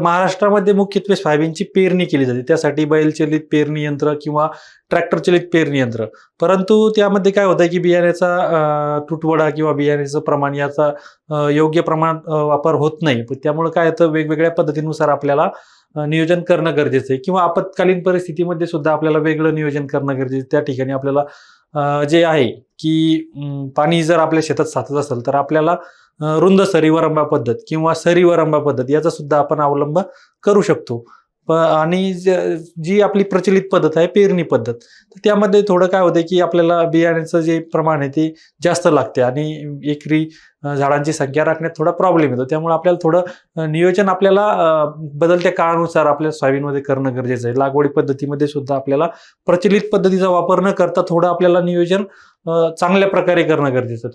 महाराष्ट्रामध्ये मुख्यत्वे सोयाबीनची पेरणी केली जाते. त्यासाठी बैलचलित पेरणी यंत्र किंवा ट्रॅक्टर चलित पेरणी यंत्र. परंतु त्यामध्ये काय होतं की बियाण्याचा तुटवडा किंवा बियाण्याचं प्रमाण याचा योग्य प्रमाण वापर होत नाही. त्यामुळे काय होतं वेगवेगळ्या पद्धतीनुसार आपल्याला नियोजन करणं गरजेचं आहे. किंवा आपत्कालीन परिस्थितीमध्ये सुद्धा आपल्याला वेगळं नियोजन करणं गरजेचं आहे. त्या ठिकाणी आपल्याला जे आहे की पाणी जर आपल्या शेतात साचत असेल तर आपल्याला रुंद सरीवरंबा पद्धत किंवा सरीवरंबा पद्धत याचा सुद्धा आपण अवलंब करू शकतो. आणि जी आपली प्रचलित पद्धत आहे पेरणी पद्धत तर त्यामध्ये थोडं काय होतं की आपल्याला बियाण्याचं जे प्रमाण आहे ते जास्त लागते आणि एकरी झाडांची संख्या राखण्यात थोडा प्रॉब्लेम येतो. त्यामुळे आपल्याला थोडं नियोजन आपल्याला बदलत्या काळानुसार आपल्या सोयाबीनमध्ये करणं गरजेचं आहे. लागवडी पद्धतीमध्ये सुद्धा आपल्याला प्रचलित पद्धतीचा वापर न करता थोडं आपल्याला नियोजन चांगल्या प्रकारे करणं गरजेचं